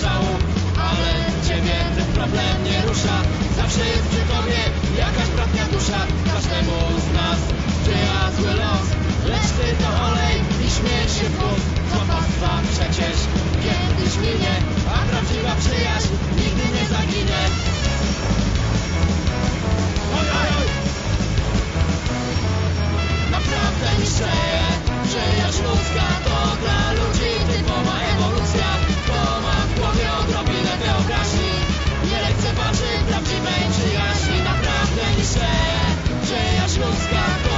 szału Ale ciebie ten problem nie rusza. Zawsze jest przy tobie jakaś bratnia dusza. Każdemu z nas sprzyja zły los Lecz ty to olej i śmiej się w głos. Złapastwa przecież kiedyś minie A prawdziwa przyjaźń nigdy nie zaginie. Oj, oj, oj! Naprawdę niszczeje Przyjaźń ludzka to dla ludzi Przyjaźń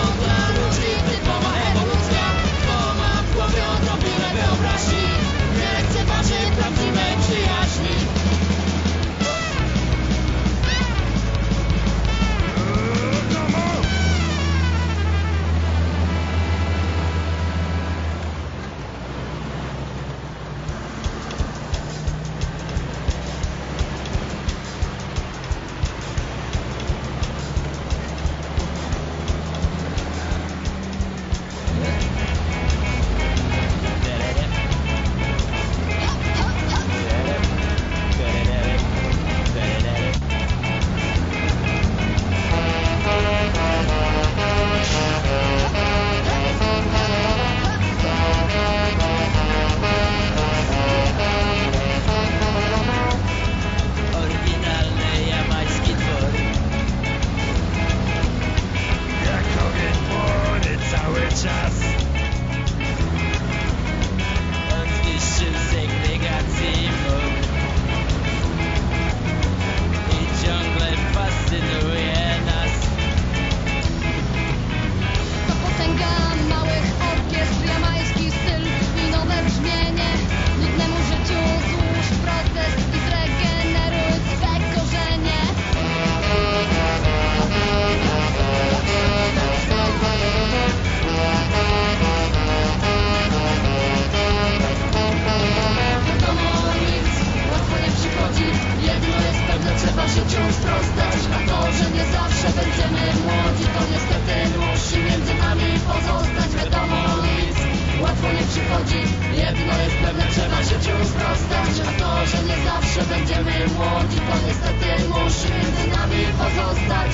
życiu sprostać A to, że nie zawsze będziemy młodzi To niestety musi między nami pozostać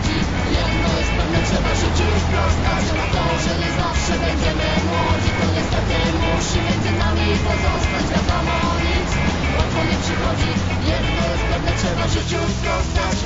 chodzi Jedno jest pewne, trzeba życiu sprostać A to, że nie zawsze będziemy młodzi To niestety musi między nami pozostać Wiadomo nic, łatwo nie przychodzi. Jedno jest pewne, trzeba życiu sprostać